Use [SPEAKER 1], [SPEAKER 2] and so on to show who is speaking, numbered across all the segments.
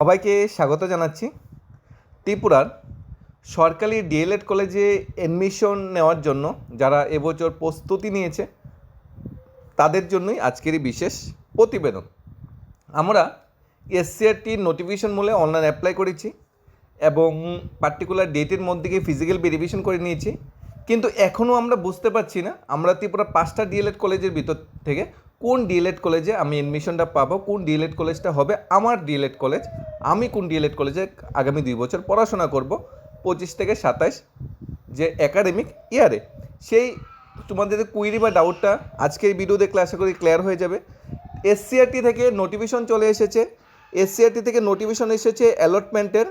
[SPEAKER 1] সবাইকে স্বাগত জানাচ্ছি। ত্রিপুরার সরকারি ডিএলএড কলেজে অ্যাডমিশন নেওয়ার জন্য যারা এবছর প্রস্তুতি নিয়েছে, তাদের জন্যই আজকের এই বিশেষ প্রতিবেদন। আমরা এসসিআরটির নোটিফিকেশন মূলে অনলাইন অ্যাপ্লাই করেছি এবং পার্টিকুলার ডেটের মধ্যে গিয়ে ফিজিক্যাল ভেরিফিকেশন করে নিয়েছি। কিন্তু এখনও আমরা বুঝতে পারছি না, আমরা ত্রিপুরা পাঁচটা ডিএলএড কলেজের ভিতর থেকে কোন ডিএলএড কলেজে আমি অ্যাডমিশনটা পাবো, কোন ডিএলএড কলেজটা হবে, আমার ডিএলএড কলেজ, আমি কোন ডিএলএড কলেজে আগামী দুই বছর পড়াশোনা করব, পঁচিশ থেকে সাতাশ যে একাডেমিক ইয়ারে সেই তোমাদের কুইরি বা ডাউটটা আজকের ভিডিও দেখলে আশা করি ক্লিয়ার হয়ে যাবে। এসসিআরটি থেকে নোটিফিকেশন চলে এসেছে। এসসিআরটি থেকে নোটিফিকেশন এসেছে অ্যালটমেন্টের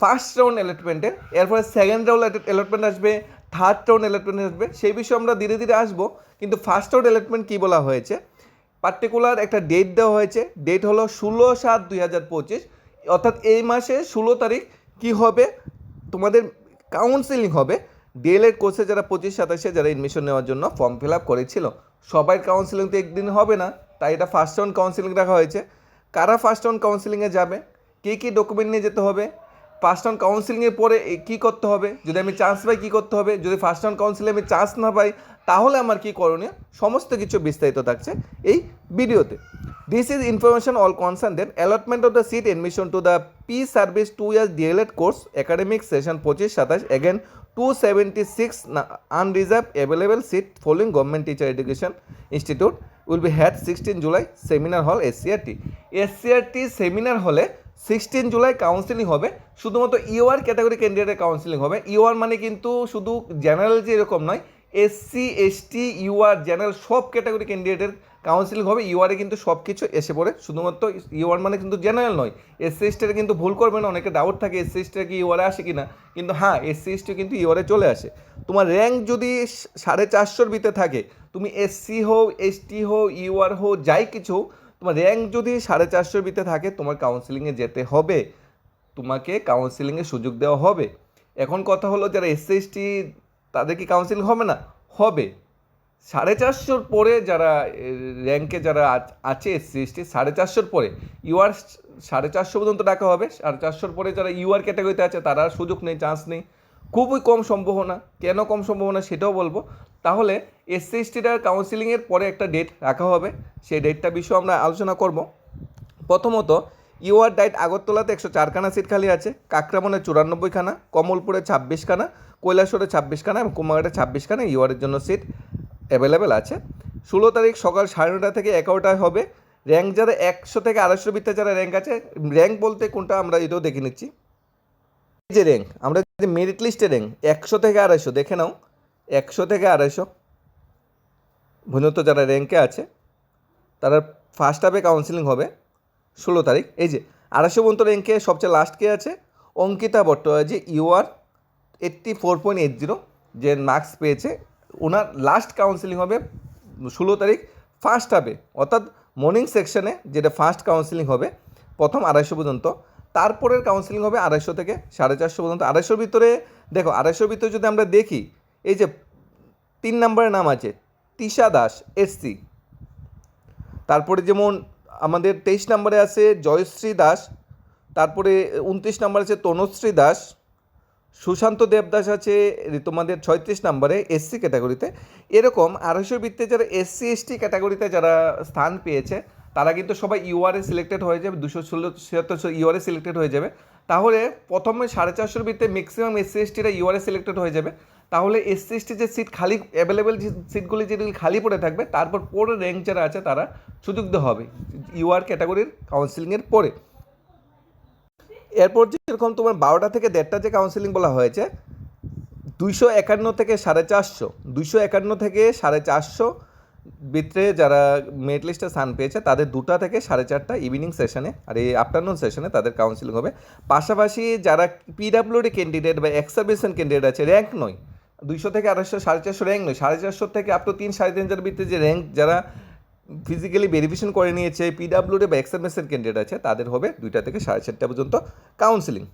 [SPEAKER 1] ফার্স্ট রাউন্ড অ্যালটমেন্টের এরপরে সেকেন্ড রাউন্ড অ্যালটমেন্ট আসবে থার্ড রাউন্ড অ্যালটমেন্ট আসবে। সেই বিষয়ে আমরা ধীরে ধীরে আসব। কিন্তু ফার্স্ট রাউন্ড অ্যালটমেন্ট কী বলা হয়েছে? পার্টিকুলার একটা ডেট দেওয়া হয়েছে। ডেট হলো ষোলো সাত দুই হাজার পঁচিশ। অর্থাৎ এই মাসে ষোলো তারিখ কি হবে? তোমাদের কাউন্সিলিং হবে। ডিএলএড কোর্সে যারা পঁচিশ সাতাশে যারা এডমিশন নেওয়ার জন্য ফর্ম ফিল আপ করেছিল, সবাই কাউন্সিলিং তো একদিন হবে না, তাই এটা ফার্স্ট রাউন্ড কাউন্সিলিং রাখা হয়েছে। কারা ফার্স্ট রাউন্ড কাউন্সিলিংয়ে যাবে? কী কী ডকুমেন্ট নিয়ে যেতে হবে? ফার্স্ট রাউন্ড কাউন্সিলিংয়ে পরে কী করতে হবে? যদি আমি চান্স পাই, কী করতে হবে? যদি ফার্স্ট রাউন্ড কাউন্সিলে আমি চান্স না পাই, তাহলে আমার কী করণীয়? সমস্ত কিছু বিস্তারিত থাকছে এই ভিডিওতে। This is information all concerned allotment of the seat admission to the P service two years DElEd course academic session পঁচিশ, সাতাশ again two seventy six unreserved available seat following government teacher education institute will be had sixteen July seminar hall SCRT SCRT seminar হলে sixteen July counselling হবে। শুধুমাত্র UR category ক্যান্ডিডেটের counselling হবে। UR মানে কিন্তু শুধু জেনারেল যে এরকম নয় এসসি এসটি ইউআর জেনারেল সব ক্যাটাগরি ক্যান্ডিডেটের কাউন্সিলিং হবে। ইউআরে কিন্তু সব কিছু এসে পড়ে। শুধুমাত্র ইউআর মানে কিন্তু জেনারেল নয়। এসসি এসটিটা কিন্তু ভুল করবে না অনেকে ডাউট থাকে এসসি এসটিটা কি ইউআরে আসে কি না কিন্তু হ্যাঁ এসসি এসটি কিন্তু ইউআরে চলে আসে। তোমার র্যাঙ্ক যদি সাড়ে চারশোর ভিতরে থাকে তুমি এসসি হও এসটি হও ইউআর হও যাই কিছু হোক, তোমার র্যাঙ্ক যদি সাড়ে চারশোর ভিতরে থাকে, তোমার কাউন্সিলিংয়ে যেতে হবে। তোমাকে কাউন্সিলিংয়ের সুযোগ দেওয়া হবে। এখন কথা হলো, যারা এসসি এসটি তাদের কি কাউন্সিলিং হবে না? হবে। সাড়ে চারশোর পরে যারা র্যাঙ্কে যারা আছে এসসি এসটি সাড়ে চারশোর পরে ইউআর সাড়ে চারশো পর্যন্ত ডাকা হবে। সাড়ে চারশোর পরে যারা ইউআর ক্যাটাগরিতে আছে, তারা সুযোগ নেই চান্স নেই। খুবই কম সম্ভাবনা। কেন কম সম্ভাবনা সেটাও বলব। তাহলে এসসি এসটিটার কাউন্সিলিংয়ের পরে একটা ডেট রাখা হবে। সেই ডেটটা বিষয়ে আমরা আলোচনা করব। প্রথমত ইউআর ডাইট আগরতলাতে একশো চারখানা সিট খালি আছে। কাকরামনে চুরানব্বইখানা, কমলপুরে ছাব্বিশখানা, কৈলাসরে ছাব্বিশখানা এবং কুমারঘাটে ছাব্বিশখানা ইউআরের জন্য সিট অ্যাভেলেবেল আছে। ষোলো তারিখ সকাল সাড়ে নটা থেকে এগারোটায় হবে। র্যাঙ্ক যারা একশো থেকে আড়াইশো ভিতরে যারা র্যাঙ্ক আছে র্যাঙ্ক বলতে কোনটা আমরা এটাও দেখে নিচ্ছি। যে র্যাঙ্ক আমরা মেরিট লিস্টে র্যাঙ্ক একশো থেকে আড়াইশো, দেখে নাও, একশো থেকে আড়াইশো। ভুনত যারা র্যাঙ্কে আছে, তারা ফার্স্ট হাফে কাউন্সিলিং হবে, ষোলো তারিখ। এই যে, আড়াইশো পর্যন্ত র্যাঙ্কে সবচেয়ে লাস্ট কে আছে? Ankita Bhattacharya UR eighty four point eight zero যে মার্কস পেয়েছে ওনার লাস্ট কাউন্সিলিং হবে ষোলো তারিখ ফার্স্ট হাফে অর্থাৎ মর্নিং সেকশনে যেটা ফার্স্ট কাউন্সিলিং হবে, প্রথম আড়াইশো পর্যন্ত। তারপরের কাউন্সিলিং হবে আড়াইশো থেকে সাড়ে চারশো পর্যন্ত। আড়াইশোর ভিতরে, দেখো, আড়াইশোর ভিতরে যদি আমরা দেখি, এই যে তিন নম্বরের নাম আছে, তিশা দাস এসসি তারপরে যেমন আমাদের তেইশ নম্বরে আছে জয়শ্রী দাস, তারপরে উনত্রিশ নম্বর আছে তনুশ্রী দাস, সুশান্ত দেবদাস আছে তোমাদের ছয়ত্রিশ নম্বরে এসসি ক্যাটাগরিতে এরকম আড়াইশো বৃত্তে যারা এসসি এসটি ক্যাটাগরিতে যারা স্থান পেয়েছে তারা কিন্তু সবাই ইউআরএ সিলেক্টেড হয়ে যাবে, দুশো ষোলো, ছিয়াত্তর ইউআরএ সিলেক্টেড হয়ে যাবে। তাহলে প্রথমে সাড়ে চারশোর বৃত্তে ম্যাক্সিমাম এসসি এসটিরা ইউআরএ সিলেক্টেড হয়ে যাবে। তাহলে এসসি এসটি যে সিট খালি অ্যাভেলেবেল সিটগুলি যেগুলি খালি পড়ে থাকবে, তারপর পরে র্যাঙ্ক যারা আছে তারা সুযোগ হবে ইউআর ক্যাটাগরির কাউন্সিলিংয়ের পরে। এরপর যেরকম তোমার বারোটা থেকে দেড়টা যে কাউন্সিলিং বলা হয়েছে, দুইশো একান্ন থেকে সাড়ে চারশো, দুইশো একান্ন থেকে সাড়ে চারশো ভিতরে যারা মেরিট লিস্টে স্থান পেয়েছে, তাদের দুটা থেকে সাড়ে চারটা ইভিনিং সেশনে আর এই আফটারনুন সেশনে তাদের কাউন্সিলিং হবে। পাশাপাশি যারা পিডাব্লিউডি ক্যান্ডিডেট বা এক্স সার্ভিসন ক্যান্ডিডেট আছে র্যাঙ্ক নয়, দুইশো থেকে আড়াইশো, সাড়ে চারশো র্যাঙ্ক নয়, সাড়ে চারশো থেকে আপ টু তিন, সাড়ে তিন হাজার ভিতরে যে র্যাঙ্ক যারা ফিজিক্যালি ভেরিফিকেশন করে নিয়েছে পিডাব্লিউডি বা এক্সএমএসের ক্যান্ডিডেট আছে, তাদের হবে দুইটা থেকে সাড়ে চারটা পর্যন্ত কাউন্সিলিং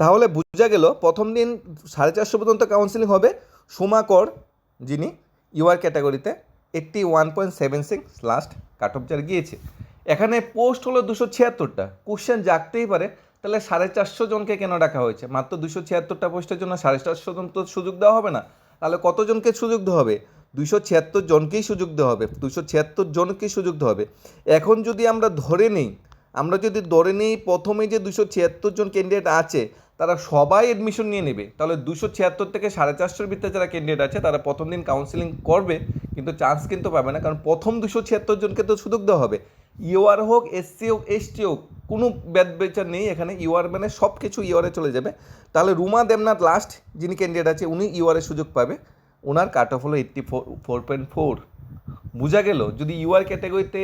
[SPEAKER 1] তাহলে বোঝা গেল, প্রথম দিন সাড়ে চারশো পর্যন্ত কাউন্সিলিং হবে। সুমাকর যিনি ইউআর ক্যাটাগরিতে eighty one point seven six last cut off যার গিয়েছে। এখানে পোস্ট হলো দুশো ছিয়াত্তরটা। কোশ্চেন জাগতেই পারে, তাহলে সাড়ে চারশো জনকে কেন ডাকা হয়েছে? মাত্র দুশো ছিয়াত্তরটা পোস্টের জন্য সাড়ে চারশো জন তো সুযোগ দেওয়া হবে না। তাহলে কতজনকে সুযোগ দেওয়া হবে? দুশো ছিয়াত্তর জনকেই সুযোগ দেওয়া হবে। দুশো ছিয়াত্তর জনকেই সুযোগ দেওয়া হবে। এখন যদি আমরা ধরে নিই আমরা যদি ধরে নিই প্রথমে যে দুশো ছিয়াত্তর জন ক্যান্ডিডেট আছে, তারা সবাই এডমিশন নিয়ে নেবে। তাহলে দুশো ছিয়াত্তর থেকে সাড়ে চারশোর ভিতরে যারা ক্যান্ডিডেট আছে, তারা প্রথম দিন কাউন্সিলিং করবে, কিন্তু চান্স কিন্তু পাবে না, কারণ প্রথম দুশো ছিয়াত্তর জনকে তো সুযোগ দেওয়া হবে। ইউআর হোক এসসি হোক এসটি হোক, কোনো ব্যাদ বিচার নেই এখানে। ইউআর মানে সব কিছু ইউআরে চলে যাবে। তাহলে রুমা দেবনাথ লাস্ট যিনি ক্যান্ডিডেট আছে, উনি ইউআরে সুযোগ পাবে। ওনার কাট অফ হলো eighty four four point four বোঝা গেল, যদি ইউআর ক্যাটাগরিতে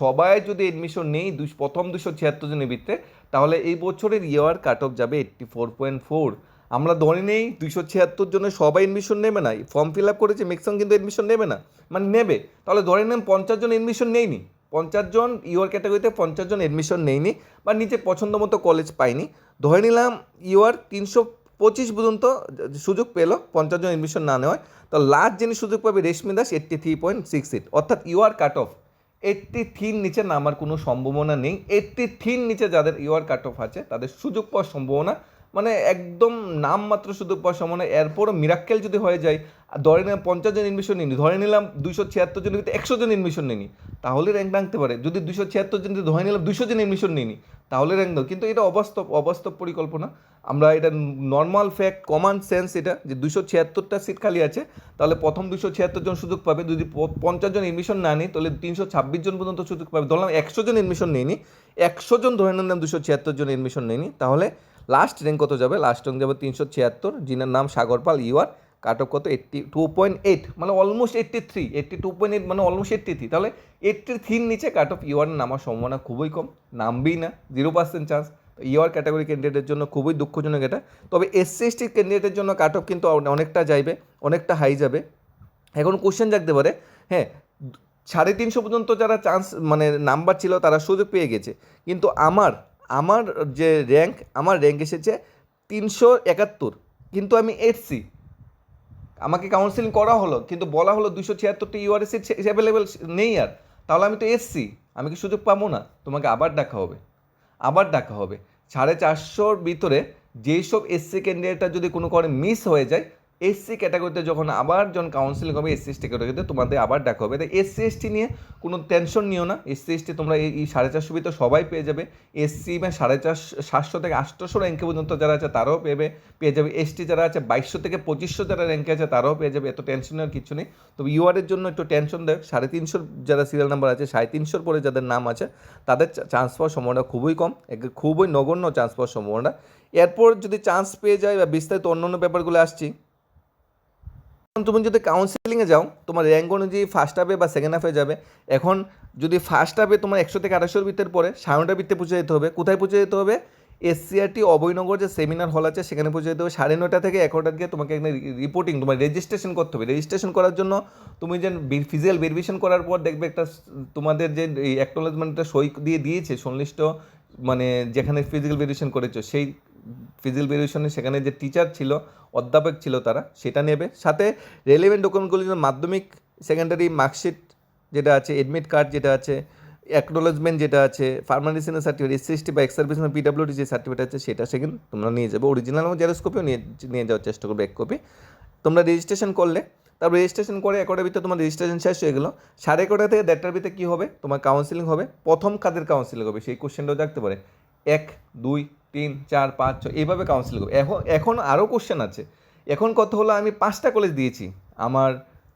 [SPEAKER 1] সবাই যদি এডমিশন নেই প্রথম দুশো ছিয়াত্তর জনের ভিতরে তাহলে এই বছরের ইউআর কাট অফ যাবে এইট্টি ফোর পয়েন্ট ফোর আমরা ধরে নেই দুশো ছিয়াত্তর জনে সবাই এডমিশন নেবে না ফর্ম ফিল আপ করেছে ম্যাক্সিমাম কিন্তু এডমিশন নেবে না মানে নেবে। তাহলে ধরে নেন, পঞ্চাশ জন এডমিশন নেয়নি, পঞ্চাশ জন ইউআর ক্যাটাগরিতে পঞ্চাশ জন এডমিশন নেয়নি, বা নিজের পছন্দ মতো কলেজ পায়নি। ধরে নিলাম ইউআর তিনশো পঁচিশ পর্যন্ত সুযোগ পেল, পঞ্চাশ জন এডমিশন না নেওয়ায়। তো লাস্ট যিনি সুযোগ পাবে Reshmi Das eighty three point six eight অর্থাৎ ইউআর কাট অফ এইট্টি থ্রির নিচে নামার কোনো সম্ভাবনা নেই। এইট্টি থ্রির নিচে যাদের ইউআর কাট অফ আছে, তাদের সুযোগ পাওয়ার সম্ভাবনা মানে একদম নামমাত্র সুযোগ পাওয়ার সম্ভাবনা। এরপরও মিরাক্কেল যদি হয়ে যায় ধরে নিলাম পঞ্চাশ জন এডমিশন নিনি ধরে নিলাম দুশো ছিয়াত্তর জনের ভিতরে একশো জন এডমিশন নিনি তাহলে র্যাঙ্ক ভাঙতে পারে। যদি দুশো ছিয়াত্তর জন ধরে নিলাম দুশো জন এডমিশন নিনি তাহলে র্যাঙ্ক দাও। কিন্তু এটা অবাস্তব অবাস্তব পরিকল্পনা। আমরা এটা নর্মাল ফ্যাক্ট কমন সেন্স এটা, যে দুশো ছিয়াত্তরটা সিট খালি আছে, তাহলে প্রথম দুশো ছিয়াত্তর জন সুযোগ পাবে। যদি পঞ্চাশ জন এডমিশন না নিই, তাহলে তিনশো ছাব্বিশ জন পর্যন্ত সুযোগ পাবে। ধরলাম একশো জন এডমিশন নিইনি, একশো জন ধরে নিলাম দুশো ছিয়াত্তর জন এডমিশন নিইনি, তাহলে লাস্ট র্যাঙ্ক কত যাবে? লাস্ট র্যাঙ্ক যাবে তিনশো ছিয়াত্তর যিনার নাম Sagar Pal UR cut off কত? এইট্টি টু পয়েন্ট এইট মানে almost eighty three eighty two point eight মানে অলমোস্ট এইট্টি থ্রি তাহলে এইট্টি থ্রির নিচে কাট অফ ইউআর নামার সম্ভাবনা খুবই কম, নামবেই না zero percent chance UR category ক্যান্ডিডেটের জন্য খুবই দুঃখজনক এটা। তবে এসসি এসটি ক্যান্ডিডেটের জন্য কাট অফ কিন্তু অনেকটা যাইবে, অনেকটা হাই যাবে। এখন কোশ্চেন জাগতে পারে হ্যাঁ সাড়ে তিনশো পর্যন্ত যারা চান্স মানে নাম্বার ছিল তারা সুযোগ পেয়ে গেছে। কিন্তু আমার আমার যে র্যাঙ্ক আমার র্যাঙ্ক এসেছে তিনশো একাত্তর। কিন্তু আমি এসসি আমাকে কাউন্সিলিং করা হলো, কিন্তু বলা হলো দুশো ছিয়াত্তরটি ইউআরএসি অ্যাভেলেবেল নেই আর। তাহলে আমি তো এসছি, আমি কি সুযোগ পাবো না? তোমাকে আবার ডাকা হবে, আবার ডাকা হবে। সাড়ে চারশোর ভিতরে যেই সব এসসি ক্যান্ডিডেটটা যদি কোনো করে মিস হয়ে যায় এসসি ক্যাটাগরিতে যখন আবার যখন কাউন্সিলিং হবে এসসি এসটি ক্যাটাগরিতে তোমাদের আবার ডাকা হবে। তাই এসসি এসটি নিয়ে কোনো টেনশন নিও না। এসসি এসটি তোমরা এই সাড়ে চারশো ভিতরে সবাই পেয়ে যাবে। এসসি বা সাড়ে চারশো সাতশো থেকে আটশোশো র্যাঙ্কে পর্যন্ত যারা আছে তারাও পেবে, পেয়ে যাবে। এসটি যারা আছে বাইশশো থেকে পঁচিশশো যারা র্যাঙ্কে আছে তারাও পেয়ে যাবে। এত টেনশন টেনশনের কিছু নেই। তবে ইউআরের জন্য একটু টেনশন দেয় সাড়ে তিনশোর যারা সিরিয়াল নাম্বার আছে, সাড়ে তিনশোর পরে যাদের নাম আছে, তাদের চান্স পাওয়ার সম্ভাবনা খুবই কম। খুবই নগণ্য চান্স পাওয়ার সম্ভাবনা। এরপর যদি চান্স পেয়ে যায় বা বিস্তারিত অন্য অন্য ব্যাপারগুলো আসছি তুমি যদি কাউন্সিলিংয়ে যাও, তোমার র্যাঙ্ক অনুযায়ী ফার্স্ট হাফে বা সেকেন্ড হাফে যাবে। এখন যদি ফার্স্ট হাফে তোমার একশো থেকে আড়াইশোর ভিতরে পরে সাড়ে ভিতরে পৌঁছে যেতে হবে। কোথায় পৌঁছে যেতে হবে? এসসিআরটি অভয়নগর যে সেমিনার হল আছে, সেখানে পৌঁছে যেতে হবে। সাড়ে নয়টা থেকে এগারোটার দিকে তোমাকে এখানে রিপোর্টিং তোমার রেজিস্ট্রেশন করতে হবে। রেজিস্ট্রেশন করার জন্য তুমি যে ফিজিক্যাল ভেরিফিকেশন করার পর দেখবে একটা তোমাদের যে অ্যাকনোলেজমেন্টটা সই দিয়ে দিয়েছে, সংশ্লিষ্ট মানে যেখানে ফিজিক্যাল ভেরিফিকেশন করেছ, সেই ফিজিক্যাল ভেরিফিকেশনে সেখানে যে টিচার ছিল, অধ্যাপক ছিল তারা, সেটা নেবে। সাথে রেলিভেন্ট ডকুমেন্টগুলি মাধ্যমিক সেকেন্ডারি মার্কশিট যেটা আছে এডমিট কার্ড যেটা আছে অ্যাকনোলেজমেন্ট যেটা আছে ফার্মানিসিনের সার্টিফিকেট এস এসটি বা এক্স সার্ভিস পিডাব্লিউডি যে সার্টিফিকেট আছে, সেটা সেখানে তোমরা নিয়ে যাবে। অরিজিনাল এবং জেরক্স কপিও নিয়ে নিয়ে যাওয়ার চেষ্টা করবে এক কপি তোমরা রেজিস্ট্রেশন করলে, তারপর রেজিস্ট্রেশন করে এগারোটার ভিতরে তোমার রেজিস্ট্রেশন শেষ হয়ে গেলো। সাড়ে এগারোটা থেকে দেড়টার ভিতরে কী হবে? তোমার কাউন্সিলিং হবে। প্রথম কাদের কাউন্সিলিং হবে, সেই কোশ্চেনটাও থাকতে পারে। এক, দুই তিন, চার, পাঁচ, ছয়, এইভাবে কাউন্সিলিং হবে এখন এখন আরও কোশ্চেন আছে। এখন কত হলো, আমি পাঁচটা কলেজ দিয়েছি আমার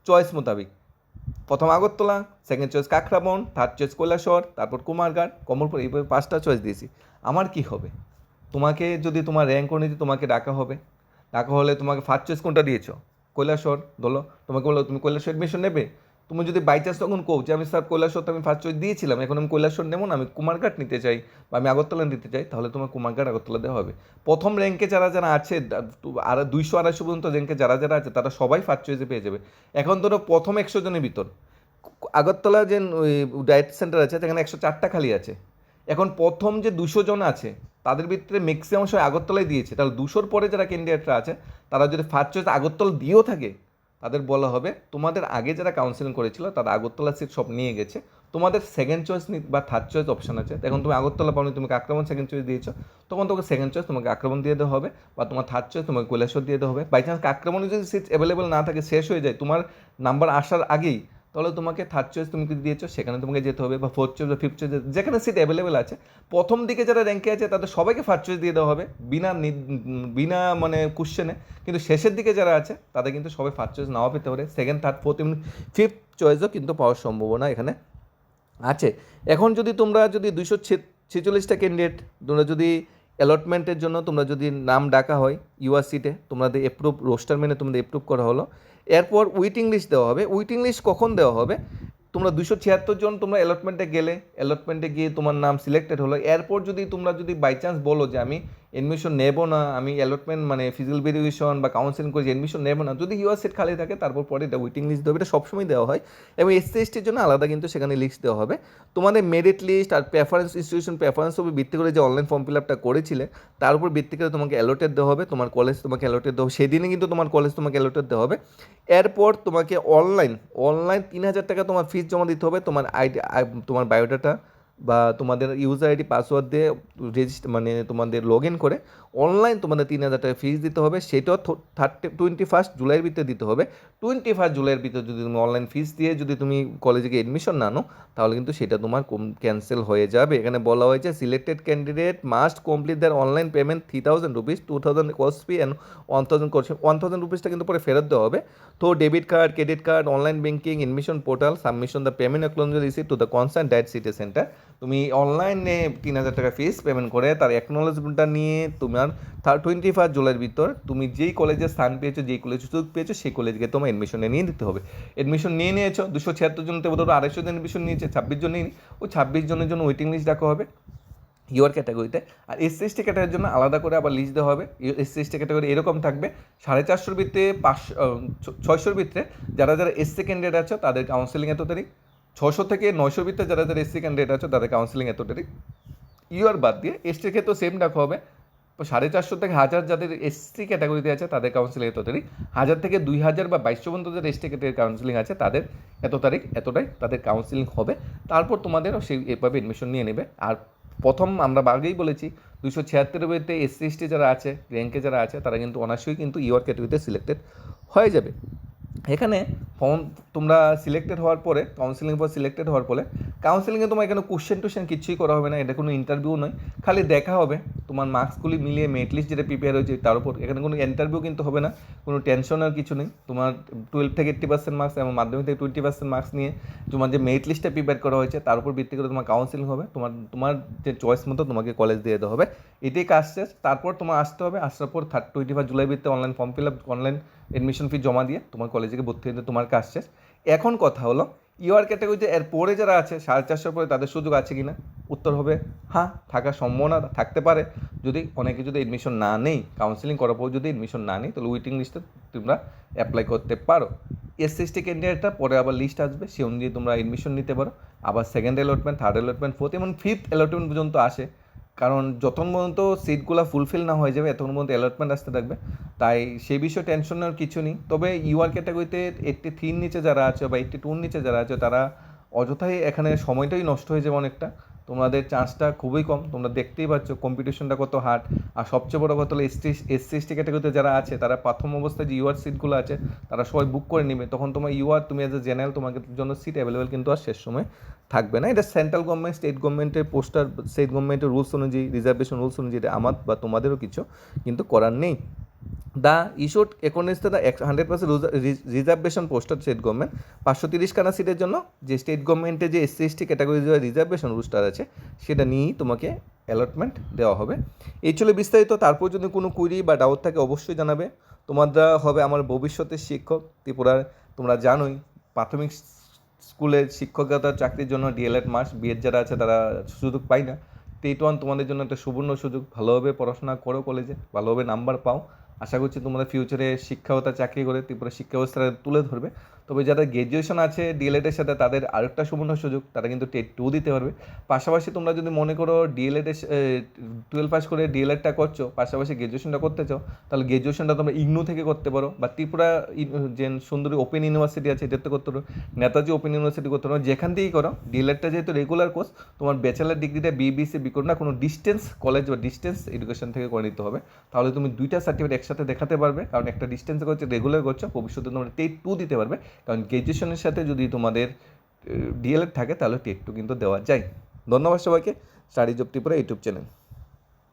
[SPEAKER 1] চয়েস মোতাবিক। প্রথম Agartala second choice Kakraban third choice কৈলাসর তারপর কুমারঘাট, কমলপুর, এইভাবে পাঁচটা চয়েস দিয়েছি। আমার কি হবে? তোমাকে যদি তোমার র্যাঙ্ক অনুযায়ী তোমাকে ডাকা হবে, ডাকা হলে তোমাকে ফার্স্ট চয়েস কোনটা দিয়েছ? কৈলাসর বলো তোমাকে বলো তুমি কৈলাসর এডমিশন নেবে? তুমি যদি বাই চান্স তখন কো যে আমি স্যার কৈলাসর আমি ফার্স্ট চয়েস দিয়েছিলাম, এখন আমি কৈলাসর নেব না, আমি কুমারঘাট নিতে চাই বা আমি আগরতলা নিতে চাই, তাহলে তোমার কুমারঘাট আগরতলা দেওয়া হবে। প্রথম র্যাঙ্কে যারা যারা আছে আর দুইশো আড়াইশো পর্যন্ত র্যাঙ্কে যারা যারা আছে, তারা সবাই ফার্স্ট চয়েসে পেয়ে যাবে। এখন ধরো প্রথম একশো জনের ভিতর, আগরতলা যে ডায়েট সেন্টার আছে, সেখানে একশো চারটা খালি আছে। এখন প্রথম যে দুশো জন আছে, তাদের ভিতরে ম্যাক্সিমাম সবাই আগরতলায় দিয়েছে, তাহলে দুশোর পরে যারা ক্যান্ডিডেটরা আছে, তারা যদি ফার্স্ট চয়েস আগরতলা দিয়েও থাকে তাদের বলা হবে, তোমাদের আগে যারা কাউন্সিলিং করেছিল, তারা আগরতলা সিট সব নিয়ে গেছে। তোমাদের সেকেন্ড চয়েস বা থার্ড চয়েস অপশান আছে। এখন তুমি আগরতলা পাওনি, তুমি আক্রমণ সেকেন্ড চয়েস দিয়েছ। তখন তোমাকে সেকেন্ড চয়েস তোমাকে আক্রমণ দিয়ে দেওয়া হবে বা তোমার থার্ড চয়েস তোমাকে কৈলাসর দিয়ে দেওয়া হবে। বাই চান্স আক্রমণে যদি সিট অ্যাভেলেবেল না থাকে, শেষ হয়ে যায়। তোমার নাম্বার আসার আগেই তাহলে তোমাকে থার্ড চয়েস তুমি যদি দিয়েছ, সেখানে তোমাকে যেতে হবে বা ফোর্থ চয়েস বা ফিফথ চয়েস যেখানে সিট অ্যাভেলেবেল আছে। প্রথম দিকে যারা র্যাঙ্কে আছে, তাদের সবাইকে ফার্স্ট চয়েস দিয়ে দেওয়া হবে, বিনা বিনা মানে কোশ্চেনে কিন্তু শেষের দিকে যারা আছে, তাদের কিন্তু সবাই ফার্স্ট চয়েস নাও পেতে পারে। সেকেন্ড থার্ড ফোর্থ এবং ফিফথ চয়েসও কিন্তু পাওয়ার সম্ভাবনা এখানে আছে। এখন যদি তোমরা যদি দুইশো ছেচল্লিশটা ক্যান্ডিডেট তোমরা যদি অ্যালটমেন্টের জন্য তোমরা যদি নাম ডাকা হয় ইউআর সিটে, তোমাদের এপ্রুভ রোস্টার মেনে তোমাদের এপ্রুভ করা হলো। এরপর উইটিং লিস্ট দেওয়া হবে। উইটিং লিস্ট কখন দেওয়া হবে? তোমরা দুশো ছিয়াত্তর জন তোমরা অ্যালটমেন্টে গেলে। অ্যালটমেন্টে গিয়ে তোমার নাম সিলেক্টেড হলো। এরপর যদি তোমরা যদি বাই চান্স বলো যে আমি এডমিশন নেব না, আমি অ্যালটমেন্ট মানে ফিজিক্যাল ভেরিফিকেশন বা কাউন্সিলিং করেছি এডমিশন নেব না। যদি ইউআর সেট খালি থাকে, তারপর পরে এটা ওয়েটিং লিস্ট দেবে এটা সবসময় দেওয়া হয়। এবং এসসি এসটির জন্য আলাদা কিন্তু সেখানে লিস্ট দেওয়া হবে। তোমাদের মেরিট লিস্ট আর প্রেফারেন্স ইনস্টিটিউশন প্রেফারেন্স উপর ভিত্তি করে যে অনলাইন ফর্ম ফিল আপটা করেছিলে, তার উপর ভিত্তি করে তোমাকে অ্যালোটেড দেওয়া হবে, তোমার কলেজ তোমাকে অ্যালোটেড দেওয়া হবে, সেদিনে কিন্তু তোমার কলেজ তোমাকে অ্যালোটেড দেওয়া হবে। এরপর তোমাকে অনলাইন অনলাইন তিন হাজার টাকা তোমার ফিস জমা দিতে হবে, তোমার আইডি তোমার বায়োডাটা বা তোমাদের ইউজার আইডি পাসওয়ার্ড দিয়ে রেজিস্ট মানে তোমাদের লগ ইন করে অনলাইন তোমাদের তিন হাজার টাকা ফিস দিতে হবে, সেটাও থার্টি টোয়েন্টি ফার্স্ট জুলাইয়ের ভিতরে দিতে হবে। টোয়েন্টি ফার্স্ট জুলাইয়ের ভিতরে যদি তুমি অনলাইন ফিস দিয়ে যদি তুমি কলেজে গিয়ে এডমিশন না তাহলে কিন্তু সেটা তোমার ক্যান্সেল হয়ে যাবে। এখানে বলা হয়েছে selected candidate must complete their online payment three thousand rupees two thousand course fee and one thousand course one thousand রুপিসটা কিন্তু পরে ফেরত দেওয়া হবে। তো debit card credit card online banking admission portal submission the payment acknowledge receive to the concern DIET city centre তুমি অনলাইনে তিন হাজার টাকা ফিস পেমেন্ট করে তার অ্যাকনোলজমেন্টটা নিয়ে তোমার থার্ড টোয়েন্টি ফার্স্ট জুলাইয়ের ভিতর তুমি যেই কলেজে স্থান পেয়েছ, যেই কলেজে সুযোগ পেয়েছ, সেই কলেজকে তোমার এডমিশনে নিয়ে দিতে হবে। এডমিশন নিয়ে নিয়েছো, দুশো ছিয়াত্তর জন তো আড়াইশো জন এডমিশন নিয়েছে, ছাব্বিশ জন নিয়ে ওই ছাব্বিশ জনের জন্য ওয়েটিং লিস্ট ডাকা হবে ইউর ক্যাটাগরিতে আর এসসি এসটি ক্যাটাগরির জন্য আলাদা করে আবার লিস্ট দেওয়া হবে। এসসি এসটি ক্যাটাগরি এরকম থাকবে, সাড়ে চারশোর ভিত্তিতে পাঁচশো ছয়শোর ভিত্তিতে যারা যারা এসসি ক্যান্ডিডেট আছে, তাদের কাউন্সেলিং এত তারিখ ছশো থেকে নয়শোর ভিত্তিতে যারা যারা এসসি ক্যান্ডিডেট আছে, তাদের কাউন্সেলিং এত তারিখ ইউআর বাদ দিয়ে এসটির ক্ষেত্রে সেম ডাকা হবে। সাড়ে চারশো থেকে হাজার যাদের এসসি ক্যাটাগরিতে আছে, তাদের কাউন্সিলিং এত তারিখ হাজার থেকে দুই হাজার বা বাইশশো পর্যন্ত যাদের এসটি ক্যাটাগরি কাউন্সিলিং আছে, তাদের এত তারিখ, এতটাই তাদের কাউন্সিলিং হবে। তারপর তোমাদেরও সেই এভাবে এডমিশন নিয়ে নেবে। আর প্রথম আমরা আগেই বলেছি দুশো ছিয়াত্তরের বইতে এসসি এসটি যারা আছে র্যাঙ্কে যারা আছে, তারা কিন্তু অনার্সই কিন্তু ইউআর ক্যাটাগরিতে সিলেক্টেড হয়ে যাবে। এখানে ফর্ম তোমরা সিলেক্টেড হওয়ার পরে কাউন্সিলিং পর সিলেক্টেড হওয়ার পরে কাউন্সিলিংয়ে তোমার এখানে কোশ্চেন টোশ্চেন কিছুই করা হবে না, এটা কোনো ইন্টারভিউ নয়। খালি দেখা হবে, তোমার মার্কসগুলি মিলিয়ে মেট লিস্ট যেটা প্রিপেয়ার হয়েছে তার উপর। এখানে কোনো ইন্টারভিউ কিন্তু হবে না, কোনো টেনশন আর কিছু নেই। তোমার টুয়েলভ থেকে এইট্টি পার্সেন্ট মার্কস এবং মাধ্যমিক থেকে টোয়েন্টি পার্সেন্ট মার্কস নিয়ে তোমার যে মেরিট লিস্টটা প্রিপেয়ার করা হয়েছে, তার উপর ভিত্তি করে তোমার কাউন্সিলিং হবে। তোমার তোমার যে চয়েস মতো তোমাকে কলেজ দিয়ে দেওয়া হবে। এটাই কাজ শেষ। তারপর তোমার আসতে হবে। আসার পর থার্ড টোয়েন্টি ফাইভ জুলাই ভিত্তিতে online form fill up online admission fee জমা দিয়ে তোমার কলেজে ভর্তি হতে তোমার কাজ শেষ। এখন কথা হলো ইউআর ক্যাটাগরিতে এর পরে যারা আছে, সাড়ে চারশোর পরে তাদের সুযোগ আছে কি না উত্তর হবে হ্যাঁ থাকার সম্ভাবনা থাকতে পারে। যদি অনেকে যদি এডমিশন না নেই কাউন্সিলিং করার পর যদি এডমিশন না নেই, তাহলে ওয়েটিং লিস্টে তোমরা অ্যাপ্লাই করতে পারো। এসসি এসটি ক্যান্ডিডেটটা পরে আবার লিস্ট আসবে, সে অনুযায়ী তোমরা এডমিশন নিতে পারো। আবার second allotment third allotment fourth এবং ফিফথ অ্যালটমেন্ট পর্যন্ত আসে। কারণ যতক্ষণ পর্যন্ত সিটগুলো ফুলফিল না হয়ে যাবে, এতক্ষণ পর্যন্ত অ্যালটমেন্ট আসতে থাকবে। তাই সে বিষয়ে টেনশন নেওয়ার কিছু নেই। তবে ইউআর ক্যাটাগরিতে এইটটি থ্রির নিচে যারা আছে বা এইটটি টুর নিচে যারা আছে, তারা অযথাই এখানে সময়টাই নষ্ট হয়ে যাবে অনেকটা। তোমাদের চান্সটা খুবই কম। তোমরা দেখতেই পাচ্ছ কম্পিটিশনটা কত হার্ড আর সবচেয়ে বড় কথা হলো এসটি এসসি ক্যাটাগরিতে যারা আছে, তারা প্রথম অবস্থায় যে ইউআর সিটগুলো আছে, তারা সবাই বুক করে নেবে। তখন তোমার ইউআর তুমি এজ এ জেনারেল তোমাকে জন্য সিট অ্যাভেলেবেল কিন্তু আর শেষ সময় থাকবে না। এটা সেন্ট্রাল গভর্নমেন্ট স্টেট গভর্নমেন্টের পোস্টার স্টেট গভর্নমেন্টের রুলস অনুযায়ী রিজার্ভেশন রুলস অনুযায়ী, এটা আমার বা তোমাদেরও কিছু কিন্তু করার নেই। द ইস্যুড একনিষ্ঠতা হান্ড্রেড পার্সেন্ট রিজার্ভেশন পোস্টার স্টেট গভর্নমেন্ট পাঁচশো তিরিশখানা সিটের জন্য যে স্টেট গভর্নমেন্টে যে এসসি এসটি ক্যাটাগরি যে রিজার্ভেশন রুস্টার আছে, সেটা নিয়েই তোমাকে অ্যালটমেন্ট দেওয়া হবে। এই চলে বিস্তারিত, তারপর যদি কোনো কুইরি বা ডাউট থাকে অবশ্যই জানাবে। তোমরা হবে আমার ভবিষ্যতের শিক্ষক, ত্রিপুরার, তোমরা জানোই, প্রাথমিক স্কুলে শিক্ষকতা চাকরির জন্য ডিএলএড মাস বিএড যারা আছে তারা সুযোগ পায় না। টেট ওয়ান তোমাদের জন্য একটা সুবর্ণ সুযোগ। ভালোভাবে পড়াশোনা করো কলেজে ভালোভাবে নাম্বার পাও। আশা করছি তোমাদের ফিউচারে শিক্ষা ও তার চাকরি করে ত্রিপুরা শিক্ষা ব্যবস্থাটা তুলে ধরবে। তবে যারা গ্র্যাজুয়েশন আছে ডিএলএডের সাথে তাদের আরেকটা সুবর্ণ সুযোগ, তারা কিন্তু টেট টু দিতে পারবে। পাশাপাশি তোমরা যদি মনে করো ডিএলএড টুয়েলভ পাস করে ডিএলএডটা করছ, পাশাপাশি গ্র্যাজুয়েশনটা করতে চাও, তাহলে গ্র্যাজুয়েশনটা তোমরা ইগনু থেকে করতে পারো, বা ত্রিপুরা যে সুন্দরী ওপেন ইউনিভার্সিটি আছে, এটাতে করতে পারো। নেতাজি ওপেন ইউনিভার্সিটি করতে পারো। যেখান থেকেই করো ডিএলএডটা যেহেতু রেগুলার কোর্স তোমার ব্যাচেলার ডিগ্রিটা বিবিসি বি করো না কোনো ডিস্টেন্স কলেজ বা ডিস্টেন্স এডুকেশন থেকে করে নিতে হবে। তাহলে তুমি দুইটা সার্টিফিকেট একসাথে দেখাতে পারবে, কারণ একটা ডিস্টেন্স করছে রেগুলার করছ, ভবিষ্যতে তোমরা টেট টু দিতে পারবে। কারণ গ্র্যাজুয়েশনের সাথে যদি তোমাদের ডিএলএড থাকে তাহলে টেট টু কিন্তু দেওয়া যায়। ধন্যবাদ সবাইকে। Study job Tripura YouTube channel.